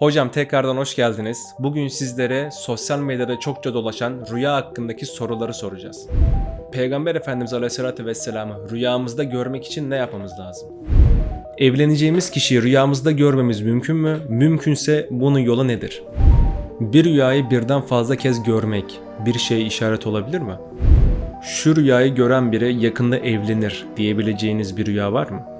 Hocam tekrardan hoş geldiniz. Bugün sizlere sosyal medyada çokça dolaşan rüya hakkındaki soruları soracağız. Peygamber Efendimiz Aleyhisselatü Vesselam'ı rüyamızda görmek için ne yapmamız lazım? Evleneceğimiz kişiyi rüyamızda görmemiz mümkün mü? Mümkünse bunun yolu nedir? Bir rüyayı birden fazla kez görmek bir şeye işaret olabilir mi? Şu rüyayı gören biri yakında evlenir diyebileceğiniz bir rüya var mı?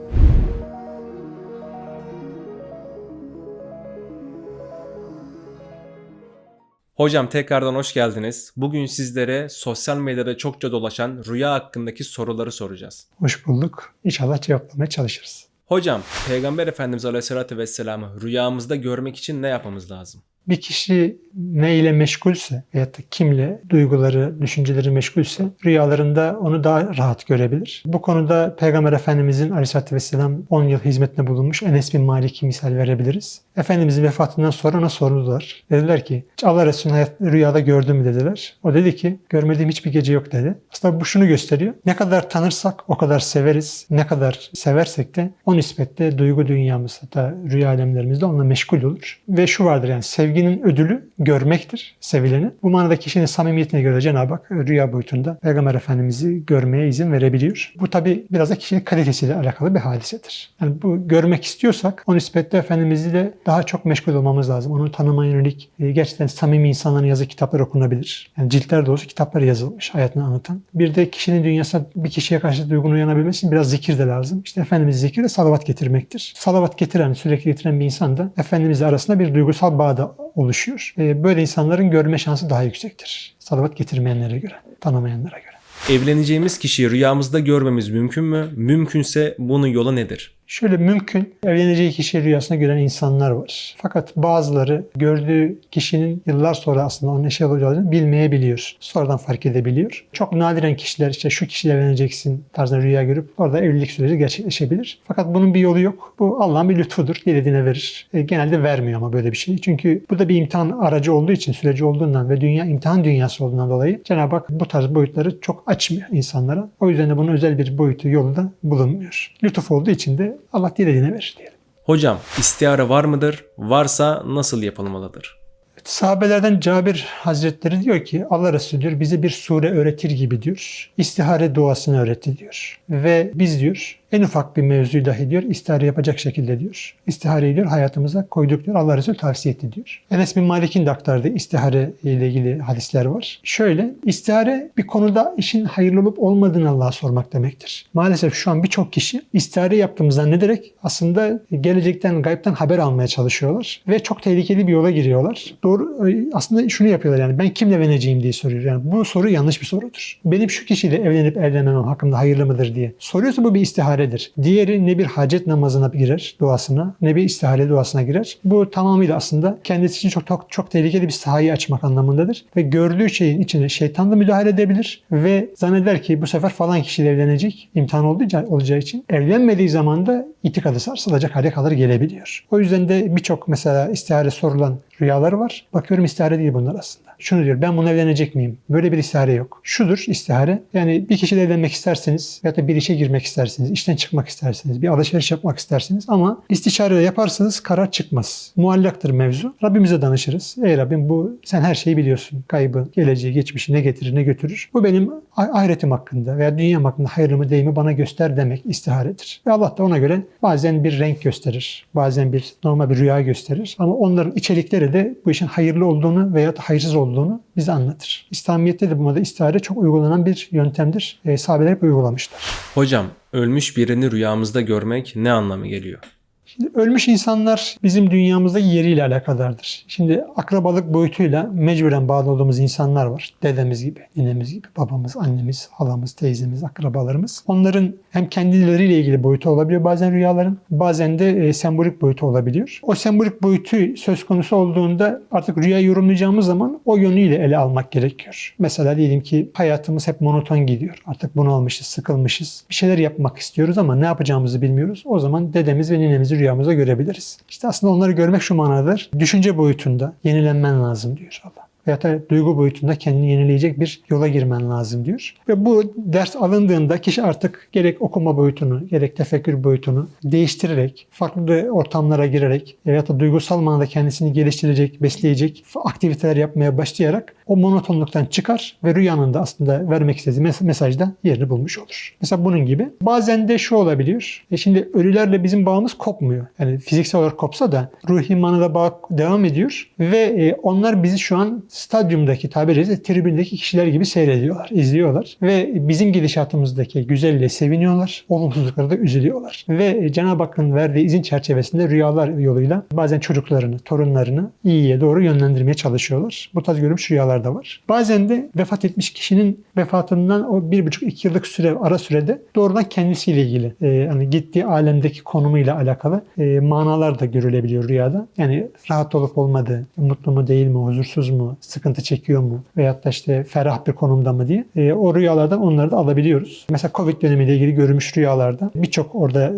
Hocam tekrardan hoş geldiniz. Bugün sizlere sosyal medyada çokça dolaşan rüya hakkındaki soruları soracağız. Hoş bulduk. İnşallah cevaplamaya çalışırız. Hocam, Peygamber Efendimiz Aleyhisselatü Vesselam'ı rüyamızda görmek için ne yapmamız lazım? Bir kişi ne ile meşgulse veyahut da kimle duyguları, düşünceleri meşgulse rüyalarında onu daha rahat görebilir. Bu konuda Peygamber Efendimizin aleyhissalatü vesselam 10 yıl hizmetine bulunmuş Enes bin Malik'i misal verebiliriz. Efendimizin vefatından sonra ona sordular. Dediler ki Allah Resulü'nü hayat, rüyada gördün mü dediler. O dedi ki görmediğim hiçbir gece yok dedi. Aslında bu şunu gösteriyor. Ne kadar tanırsak o kadar severiz. Ne kadar seversek de o nispetle duygu dünyamız hatta rüya alemlerimizde onunla meşgul olur. Ve şu vardır yani sevginin ödülü görmektir sevileni. Bu manada kişinin samimiyetine göre Cenab-ı Hak rüya boyutunda Peygamber Efendimiz'i görmeye izin verebiliyor. Bu tabi biraz da kişinin kalitesiyle alakalı bir hadisedir. Yani bu görmek istiyorsak o nispetle Efendimiz'iyle daha çok meşgul olmamız lazım. Onu tanımaya yönelik e, gerçekten samimi insanların yazı kitaplar okunabilir. Yani ciltler dolusu kitaplar yazılmış hayatını anlatan. Bir de kişinin dünyasında bir kişiye karşı duygunun uyanabilmesi için biraz zikir de lazım. İşte Efendimiz zikir de salavat getirmektir. Salavat getiren, sürekli getiren bir insan da Efendimizle arasında bir duygusal bağ da oluşuyor. Böyle insanların görme şansı daha yüksektir. Salavat getirmeyenlere göre, tanımayanlara göre. Evleneceğimiz kişiyi rüyamızda görmemiz mümkün mü? Mümkünse bunun yolu nedir? Şöyle mümkün evleneceği kişiyi rüyasında gören insanlar var. Fakat bazıları gördüğü kişinin yıllar sonra aslında onun eşi olacağını bilmeyebiliyor. Sonradan fark edebiliyor. Çok nadiren kişiler işte şu kişiyle evleneceksin tarzında rüya görüp orada evlilik süreci gerçekleşebilir. Fakat bunun bir yolu yok. Bu Allah'ın bir lütfudur. Dilediğine verir. E, genelde vermiyor ama böyle bir şey. Çünkü bu da bir imtihan aracı olduğu için, süreci olduğundan ve dünya imtihan dünyası olduğundan dolayı Cenab-ı Hak bu tarz boyutları çok açmıyor insanlara. O yüzden de bunun özel bir boyutu yolu da bulunmuyor. Lütuf olduğu için de Allah dilediğine verir diyelim. Hocam, istihare var mıdır? Varsa nasıl yapılmalıdır? Sahabelerden Cabir Hazretleri diyor ki Allah Resulü diyor bize bir sure öğretir gibi diyor. İstihare duasını öğretti diyor. Ve biz diyor en ufak bir mevzuyu dahi diyor istihare yapacak şekilde diyor. İstihareyi diyor hayatımıza koyduk diyor. Allah Resulü tavsiye etti diyor. Enes bin Malik'in de aktardığı istihare ile ilgili hadisler var. Şöyle istihare bir konuda işin hayırlı olup olmadığını Allah'a sormak demektir. Maalesef şu an birçok kişi istihare yaptığımızı zannederek aslında gelecekten, gaybten haber almaya çalışıyorlar. Ve çok tehlikeli bir yola giriyorlar. Doğru aslında şunu yapıyorlar yani ben kimle evleneceğim diye soruyor. Yani bu soru yanlış bir sorudur. Benim şu kişiyle evlenip evlenmemem hakkında hayırlı mıdır diye. Soruyorsa bu bir istihare istiharedir. Diğeri ne bir hacet namazına girer, duasına, ne bir istihare duasına girer. Bu tamamıyla aslında kendisi için çok çok, çok tehlikeli bir sahayı açmak anlamındadır. Ve gördüğü şeyin içine şeytan da müdahale edebilir ve zanneder ki bu sefer falan kişiyle evlenecek imtihan olacağı, olacağı için evlenmediği zaman da itikadı sarsılacak hale kadar gelebiliyor. O yüzden de birçok mesela istihare sorulan rüyaları var. Bakıyorum istihare değil bunlar aslında. Şunu diyor ben bunu evlenecek miyim? Böyle bir istihare yok. Şudur istihare. Yani bir kişiyle evlenmek isterseniz ya da bir işe girmek isterseniz, işten çıkmak isterseniz, bir alışveriş yapmak isterseniz ama istişare yaparsanız karar çıkmaz. Muallaktır mevzu. Rabbimize danışırız. Ey Rabbim bu sen her şeyi biliyorsun. Kaybı, geleceği, geçmişi ne getirir ne götürür. Bu benim ahiretim hakkında veya dünyam hakkında hayırlı mı değil mi bana göster demek istiharedir. Ve Allah da ona göre bazen bir renk gösterir. Bazen bir normal bir rüya gösterir. Ama onların içerikleri de bu işin hayırlı olduğunu veya hayırsız olduğunu bize anlatır. İslamiyet'te de bu moda istihare çok uygulanan bir yöntemdir. E, sahabeler hep uygulamışlar. Hocam, ölmüş birini rüyamızda görmek ne anlamı geliyor? Şimdi ölmüş insanlar bizim dünyamızdaki yeriyle alakadardır. Şimdi akrabalık boyutuyla mecburen bağlı olduğumuz insanlar var. Dedemiz gibi, ninemiz gibi, babamız, annemiz, halamız, teyzemiz, akrabalarımız. Onların hem kendileriyle ilgili boyutu olabiliyor bazen rüyaların, bazen de e, sembolik boyutu olabiliyor. O sembolik boyutu söz konusu olduğunda artık rüya yorumlayacağımız zaman o yönüyle ele almak gerekiyor. Mesela diyelim ki hayatımız hep monoton gidiyor. Artık bunalmışız, sıkılmışız. Bir şeyler yapmak istiyoruz ama ne yapacağımızı bilmiyoruz. O zaman dedemiz ve ninemizi rüyamıza görebiliriz. İşte aslında onları görmek şu manadadır. Düşünce boyutunda yenilenmen lazım diyor Allah. Veya da duygu boyutunda kendini yenileyecek bir yola girmen lazım diyor. Ve bu ders alındığında kişi artık gerek okuma boyutunu, gerek tefekkür boyutunu değiştirerek, farklı ortamlara girerek veya da duygusal manada kendisini geliştirecek, besleyecek aktiviteler yapmaya başlayarak o monotonluktan çıkar ve rüyanın da aslında vermek istediği mes- mesajda yerini bulmuş olur. Mesela bunun gibi. Bazen de şu olabiliyor. E şimdi ölülerle bizim bağımız kopmuyor. Yani fiziksel olarak kopsa da ruhi manada bağ devam ediyor ve e, onlar bizi şu an stadyumdaki tabiri caizse tribündeki kişiler gibi seyrediyorlar, izliyorlar ve bizim gidişatımızdaki güzelliğe seviniyorlar, olumsuzluklara da üzülüyorlar. Ve Cenab-ı Hakk'ın verdiği izin çerçevesinde rüyalar yoluyla bazen çocuklarını, torunlarını iyiye doğru yönlendirmeye çalışıyorlar. Bu tarz görülmüş rüyalar da var. Bazen de vefat etmiş kişinin vefatından o bir buçuk iki yıllık süre ara sürede doğrudan kendisiyle ilgili e, hani gittiği alemdeki konumuyla alakalı e, manalar da görülebiliyor rüyada. Yani rahat olup olmadığı, mutlu mu değil mi, huzursuz mu, sıkıntı çekiyor mu veyahut da işte ferah bir konumda mı diye e, o rüyalardan onları da alabiliyoruz. Mesela Covid dönemiyle ilgili görmüş rüyalarda birçok orada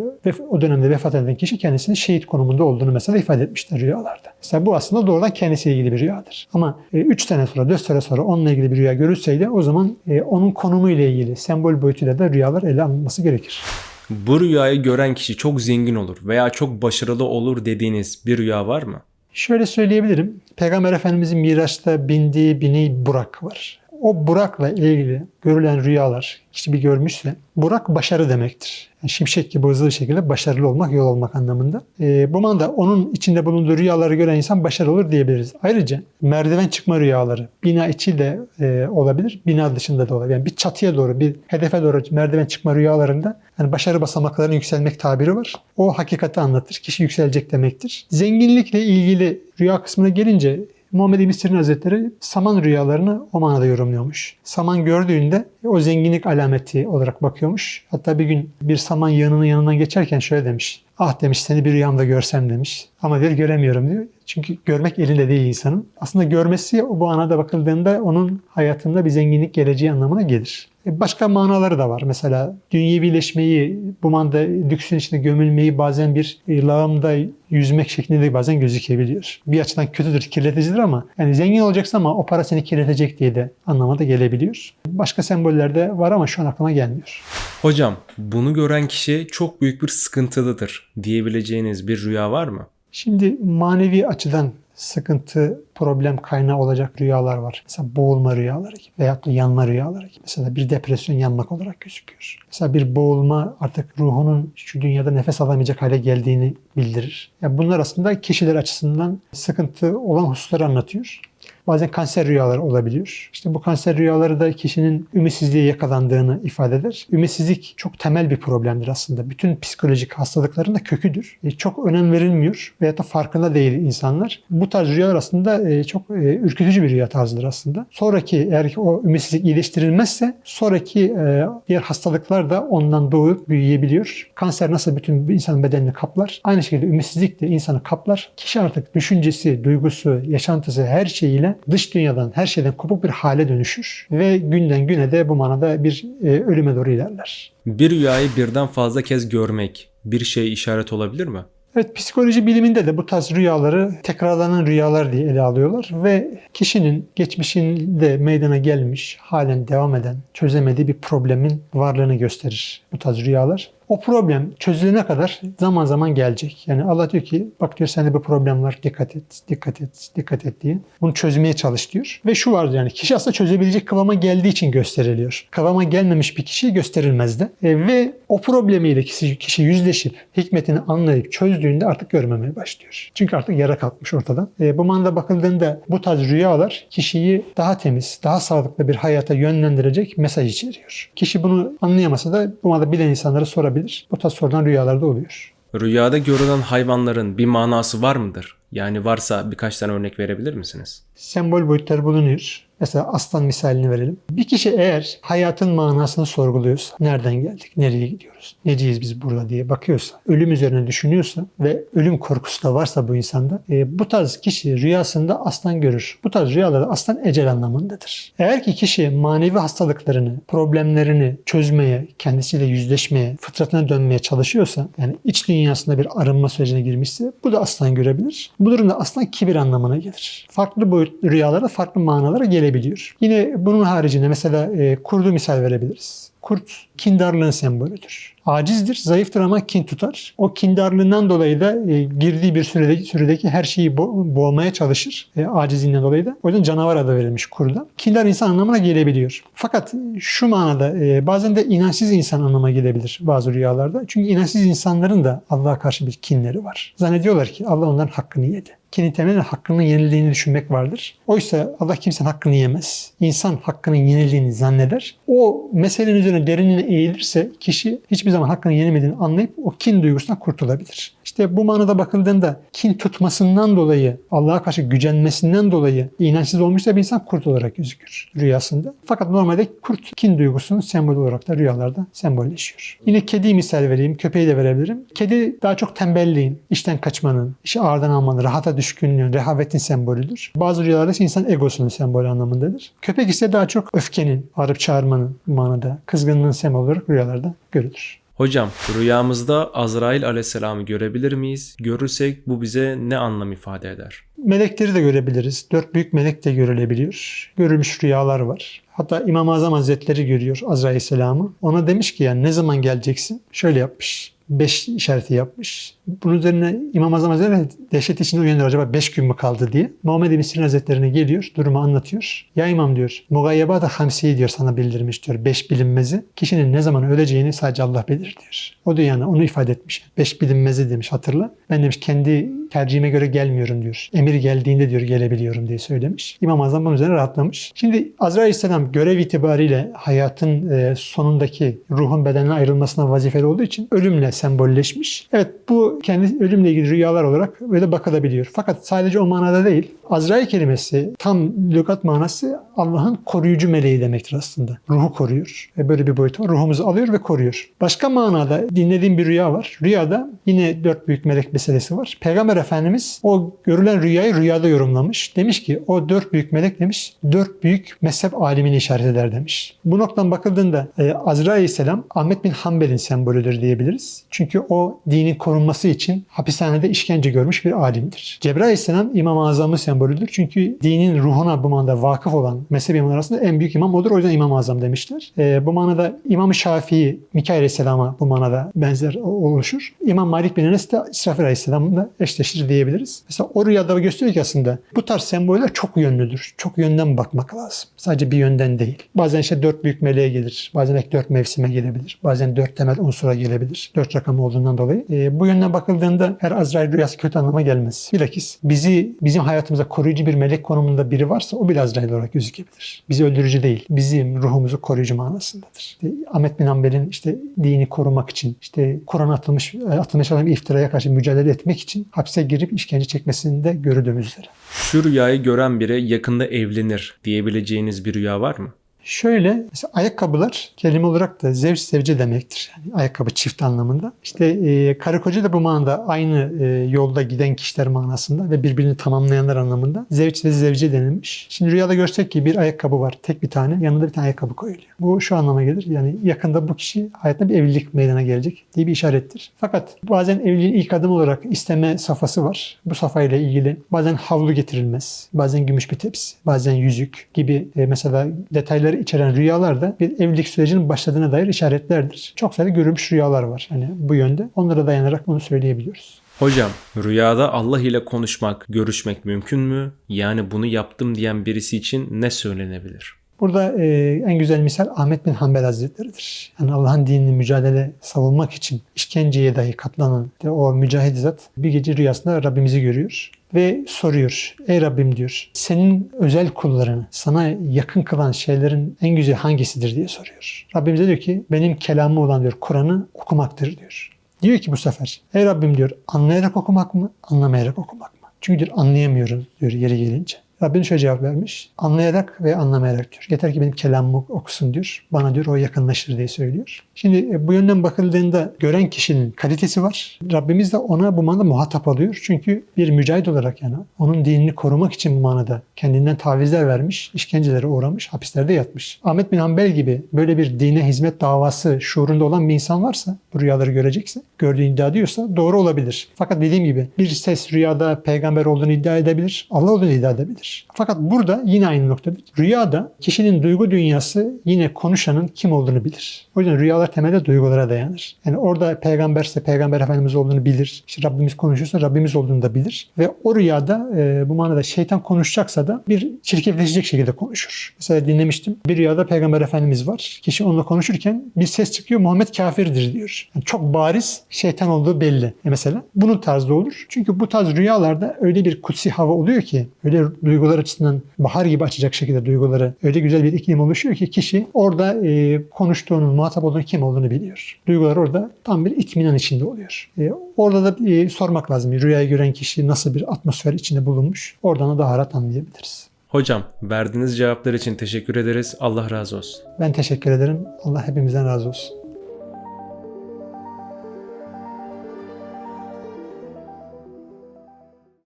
o dönemde vefat eden kişi kendisinin şehit konumunda olduğunu mesela ifade etmişler rüyalarda. Mesela bu aslında doğrudan kendisiyle ilgili bir rüyadır. Ama 3 sene sonra, 4 sene sonra onunla ilgili bir rüya görülseydi o zaman e, onun konumu ile ilgili sembol boyutuyla da rüyalar ele alınması gerekir. Bu rüyayı gören kişi çok zengin olur veya çok başarılı olur dediğiniz bir rüya var mı? Şöyle söyleyebilirim. Peygamber Efendimizin Miraç'ta bindiği bineği Burak var. O Burak'la ilgili görülen rüyalar, kişi bir görmüşse, Burak başarı demektir. Yani şimşek gibi hızlı bir şekilde başarılı olmak, yol olmak anlamında. Ee, bu manada onun içinde bulunduğu rüyaları gören insan başarılı olur diyebiliriz. Ayrıca merdiven çıkma rüyaları, bina içi de e, olabilir, bina dışında da olabilir. Yani bir çatıya doğru, bir hedefe doğru merdiven çıkma rüyalarında yani başarı basamaklarının yükselmek tabiri var. O hakikati anlatır. Kişi yükselecek demektir. Zenginlikle ilgili rüya kısmına gelince Muhammed İbn Sirin Hazretleri saman rüyalarını o manada yorumluyormuş. Saman gördüğünde o zenginlik alameti olarak bakıyormuş. Hatta bir gün bir saman yığınının yanından geçerken şöyle demiş. Ah demiş seni bir rüyamda görsem demiş. Ama diyor göremiyorum diyor. Çünkü görmek elinde değil insanın. Aslında görmesi bu anada bakıldığında onun hayatında bir zenginlik geleceği anlamına gelir. E, Başka manaları da var. Mesela dünyevileşmeyi, bu manda lüksün içinde gömülmeyi bazen bir e, lağımda yüzmek şeklinde de bazen gözükebiliyor. Bir açıdan kötüdür, kirleticidir ama yani zengin olacaksın ama o para seni kirletecek diye de anlamına da gelebiliyor. Başka semboller de var ama şu an aklıma gelmiyor. Hocam bunu gören kişi çok büyük bir sıkıntılıdır diyebileceğiniz bir rüya var mı? Şimdi manevi açıdan sıkıntı, problem kaynağı olacak rüyalar var. Mesela boğulma rüyaları gibi veyahut da yanma rüyaları gibi. Mesela bir depresyon yanmak olarak gözüküyor. Mesela bir boğulma artık ruhunun şu dünyada nefes alamayacak hale geldiğini bildirir. Yani bunlar aslında kişiler açısından sıkıntı olan hususları anlatıyor. Bazen kanser rüyaları olabiliyor. İşte bu kanser rüyaları da kişinin ümitsizliğe yakalandığını ifade eder. Ümitsizlik çok temel bir problemdir aslında. Bütün psikolojik hastalıkların da köküdür. E, çok önem verilmiyor veyahut da farkında değil insanlar. Bu tarz rüyalar aslında e, çok e, ürkütücü bir rüya tarzıdır aslında. Sonraki eğer ki o ümitsizlik iyileştirilmezse sonraki e, diğer hastalıklar da ondan doğup büyüyebiliyor. Kanser nasıl bütün insanın bedenini kaplar? Aynı şekilde ümitsizlik de insanı kaplar. Kişi artık düşüncesi, duygusu, yaşantısı her şeyiyle dış dünyadan, her şeyden kopuk bir hale dönüşür. Ve günden güne de bu manada bir e, ölüme doğru ilerler. Bir rüyayı birden fazla kez görmek bir şeye işaret olabilir mi? Evet psikoloji biliminde de bu tarz rüyaları tekrarlanan rüyalar diye ele alıyorlar ve kişinin geçmişinde meydana gelmiş, halen devam eden, çözemediği bir problemin varlığını gösterir bu tarz rüyalar. O problem çözülene kadar zaman zaman gelecek. Yani Allah diyor ki bak diyor sende bu problem var dikkat et, dikkat et, dikkat et diye. Bunu çözmeye çalış diyor. Ve şu var yani kişi aslında çözebilecek kıvama geldiği için gösteriliyor. Kıvama gelmemiş bir kişi gösterilmez de. E, ve o problemiyle kişi, kişi yüzleşip hikmetini anlayıp çözdüğünde artık görmemeye başlıyor. Çünkü artık yara kalkmış ortadan. E, bu manada bakıldığında bu tarz rüyalar kişiyi daha temiz, daha sağlıklı bir hayata yönlendirecek mesaj içeriyor. Kişi bunu anlayamasa da bu manada bilen insanlara sorabilir. Bu tarz sorulan rüyalarda oluyor. Rüyada görülen hayvanların bir manası var mıdır? Yani varsa birkaç tane örnek verebilir misiniz? Sembol boyutları bulunuyor. Mesela aslan misalini verelim. Bir kişi eğer hayatın manasını sorguluyorsa, nereden geldik, nereye gidiyoruz, neciyiz biz burada diye bakıyorsa, ölüm üzerine düşünüyorsa ve ölüm korkusu da varsa bu insanda, e, bu tarz kişi rüyasında aslan görür. Bu tarz rüyalarda aslan ecel anlamındadır. Eğer ki kişi manevi hastalıklarını, problemlerini çözmeye, kendisiyle yüzleşmeye, fıtratına dönmeye çalışıyorsa, yani iç dünyasında bir arınma sürecine girmişse bu da aslan görebilir. Bu durumda aslan kibir anlamına gelir. Farklı boyut rüyalara, farklı manalara gelebiliyor. Yine bunun haricinde mesela e, kurdu misal verebiliriz. Kurt kindarlığın sembolüdür. Acizdir, zayıftır ama kin tutar. O kindarlığından dolayı da e, girdiği bir süredeki, süredeki her şeyi bo- boğmaya çalışır. E, acizinden dolayı da. O yüzden canavar adı verilmiş kurda. Kindar insan anlamına gelebiliyor. Fakat şu manada e, bazen de inançsız insan anlamına gelebilir bazı rüyalarda. Çünkü inançsız insanların da Allah'a karşı bir kinleri var. Zannediyorlar ki Allah onların hakkını yedi. Kinin temelinde hakkının yenildiğini düşünmek vardır. Oysa Allah kimsenin hakkını yemez. İnsan hakkının yenildiğini zanneder. O meselenin üzerine derinine eğilirse kişi hiçbir zaman hakkının yenilmediğini anlayıp o kin duygusundan kurtulabilir. İşte bu manada bakıldığında kin tutmasından dolayı, Allah'a karşı gücenmesinden dolayı inançsız olmuşsa bir insan kurt olarak gözükür rüyasında. Fakat normalde kurt kin duygusunun sembolü olarak da rüyalarda sembolleşiyor. Yine kedi misal vereyim, köpeği de verebilirim. Kedi daha çok tembelliğin, işten kaçmanın, işi ağırdan almanın, rahata düşkünlüğün, rehavetin sembolüdür. Bazı rüyalarda ise insan egosunun sembolü anlamındadır. Köpek ise daha çok öfkenin, bağırıp çağırmanın manada, kızgınlığın sembolü olarak rüyalarda görülür. Hocam rüyamızda Azrail aleyhisselamı görebilir miyiz? Görürsek bu bize ne anlam ifade eder? Melekleri de görebiliriz. Dört büyük melek de görülebiliyor. Görülmüş rüyalar var. Hatta İmam-ı Azam Hazretleri görüyor Azrail Aleyhisselam'ı. Ona demiş ki yani ne zaman geleceksin? Şöyle yapmış. Beş işareti yapmış. Bunun üzerine İmam-ı Azam Hazretleri dehşet içinde uyanıyor. Acaba beş gün mü kaldı diye. Muhammed bin Sirin Hazretlerine geliyor. Durumu anlatıyor. Ya İmam diyor. Mugayyebat-ı Hamsi'yi diyor sana bildirmiş diyor. Beş bilinmezi. Kişinin ne zaman öleceğini sadece Allah bilir diyor. O da yani onu ifade etmiş. Beş bilinmezi demiş hatırla. Ben demiş kendi tercihime göre gelmiyorum diyor. Emir geldiğinde diyor gelebiliyorum diye söylemiş. İmam-ı Azam bunun üzerine rahatlamış. Şimdi Azrail Aleyhisselam görev itibariyle hayatın sonundaki ruhun bedenine ayrılmasına vazifeli olduğu için ölümle sembolleşmiş. Evet bu kendi ölümle ilgili rüyalar olarak böyle bakılabiliyor. Fakat sadece o manada değil. Azrail kelimesi tam lügat manası Allah'ın koruyucu meleği demektir aslında. Ruhu koruyor. E böyle bir boyut var. Ruhumuzu alıyor ve koruyor. Başka manada dinlediğim bir rüya var. Rüyada yine dört büyük melek meselesi var. Peygamber Efendimiz o görülen rüyayı rüyada yorumlamış. Demiş ki o dört büyük melek demiş dört büyük mezhep alimini işaret eder demiş. Bu noktadan bakıldığında e, Azrail Aleyhisselam Ahmet bin Hanbel'in sembolüdür diyebiliriz. Çünkü o dinin korunması için hapishanede işkence görmüş bir alimdir. Cebrail Aleyhisselam İmam-ı Azam'ın sembolüdür. Çünkü dinin ruhuna bu manada vakıf olan mezhep imamları arasında en büyük imam odur. O yüzden İmam-ı Azam demişler. E, bu manada İmam-ı Şafii Mikail Aleyhisselam'a bu manada benzer oluşur. İmam Malik bin Enes de İsrafil Aleyhisselam'la eşleşir diyebiliriz. Mesela o rüyada gösteriyor ki aslında bu tarz semboller çok yönlüdür. Çok yönden bakmak lazım. Sadece bir yönden değil. Bazen işte dört büyük meleğe gelir. Bazen belki dört mevsime gelebilir. Bazen dört temel unsura gelebilir. Dört rakamı olduğundan dolayı. E, bu yönden bakıldığında her Azrail rüyası kötü anlama gelmez. Bilakis bizi bizim hayatımıza koruyucu bir melek konumunda biri varsa o bile Azrail olarak gözükebilir. Bizi öldürücü değil. Bizim ruhumuzu koruyucu manasındadır. İşte Ahmet bin Hanbel'in işte dini korumak için, işte Kur'an atılmış, atılmış olan bir iftiraya karşı mücadele etmek için hapse girip işkence çekmesini de gördüğümüz üzere. Şu rüyayı gören biri yakında evlenir diyebileceğiniz bir rüya var mı? Şöyle mesela ayakkabılar kelime olarak da zevç sevce demektir. Yani ayakkabı çift anlamında. İşte e, karı koca da bu manada aynı e, yolda giden kişiler manasında ve birbirini tamamlayanlar anlamında zevç ve zevce denilmiş. Şimdi rüyada görsek ki bir ayakkabı var tek bir tane yanında bir tane ayakkabı koyuluyor. Bu şu anlama gelir yani yakında bu kişi hayatta bir evlilik meydana gelecek diye bir işarettir. Fakat bazen evliliğin ilk adım olarak isteme safhası var. Bu safhayla ilgili bazen havlu getirilmez, bazen gümüş bir tepsi, bazen yüzük gibi e, mesela detayları içeren rüyalar da bir evlilik sürecinin başladığına dair işaretlerdir. Çok sayıda görülmüş rüyalar var hani bu yönde. Onlara dayanarak bunu söyleyebiliyoruz. Hocam rüyada Allah ile konuşmak, görüşmek mümkün mü? Yani bunu yaptım diyen birisi için ne söylenebilir? Burada e, en güzel misal Ahmet bin Hanbel Hazretleri'dir. Yani Allah'ın dinini mücadele savunmak için işkenceye dahi katlanan de o mücahid zat bir gece rüyasında Rabbimizi görüyor ve soruyor. Ey Rabbim diyor. Senin özel kullarını sana yakın kılan şeylerin en güzeli hangisidir diye soruyor. Rabbimize diyor ki benim kelamı olan diyor Kur'an'ı okumaktır diyor. Diyor ki bu sefer ey Rabbim diyor anlayarak okumak mı anlamayarak okumak mı? Çünkü diyor anlayamıyorum diyor yeri gelince. Rabbim şöyle cevap vermiş. Anlayarak ve anlamayarak diyor. Yeter ki benim kelamımı okusun diyor. Bana diyor o yakınlaşır diye söylüyor. Şimdi e, bu yönden bakıldığında gören kişinin kalitesi var. Rabbimiz de ona bu manada muhatap alıyor. Çünkü bir mücahit olarak yani onun dinini korumak için bu manada kendinden tavizler vermiş, işkencelere uğramış, hapislerde yatmış. Ahmet bin Hanbel gibi böyle bir dine hizmet davası şuurunda olan bir insan varsa, bu rüyaları görecekse, gördüğü iddia ediyorsa doğru olabilir. Fakat dediğim gibi bir ses rüyada peygamber olduğunu iddia edebilir, Allah olduğunu iddia edebilir. Fakat burada yine aynı noktada rüyada kişinin duygu dünyası yine konuşanın kim olduğunu bilir. O yüzden rüyalar temelde duygulara dayanır. Yani orada peygamberse peygamber efendimiz olduğunu bilir. İşte Rabbimiz konuşuyorsa Rabbimiz olduğunu da bilir. Ve o rüyada e, bu manada şeytan konuşacaksa da bir çirkefleşecek şekilde konuşur. Mesela dinlemiştim. Bir rüyada peygamber efendimiz var. Kişi onunla konuşurken bir ses çıkıyor Muhammed kafirdir diyor. Yani çok bariz şeytan olduğu belli. E mesela bunun tarzda olur. Çünkü bu tarz rüyalarda öyle bir kutsi hava oluyor ki öyle duygular açısından bahar gibi açacak şekilde duyguları öyle güzel bir iklim oluşuyor ki kişi orada e, konuştuğunun, muhatap olduğunun kim olduğunu biliyor. Duygular orada tam bir itminan içinde oluyor. E, orada da e, sormak lazım. Rüyayı gören kişi nasıl bir atmosfer içinde bulunmuş. Oradan da daha rahat anlayabiliriz. Hocam verdiğiniz cevaplar için teşekkür ederiz. Allah razı olsun. Ben teşekkür ederim. Allah hepimizden razı olsun.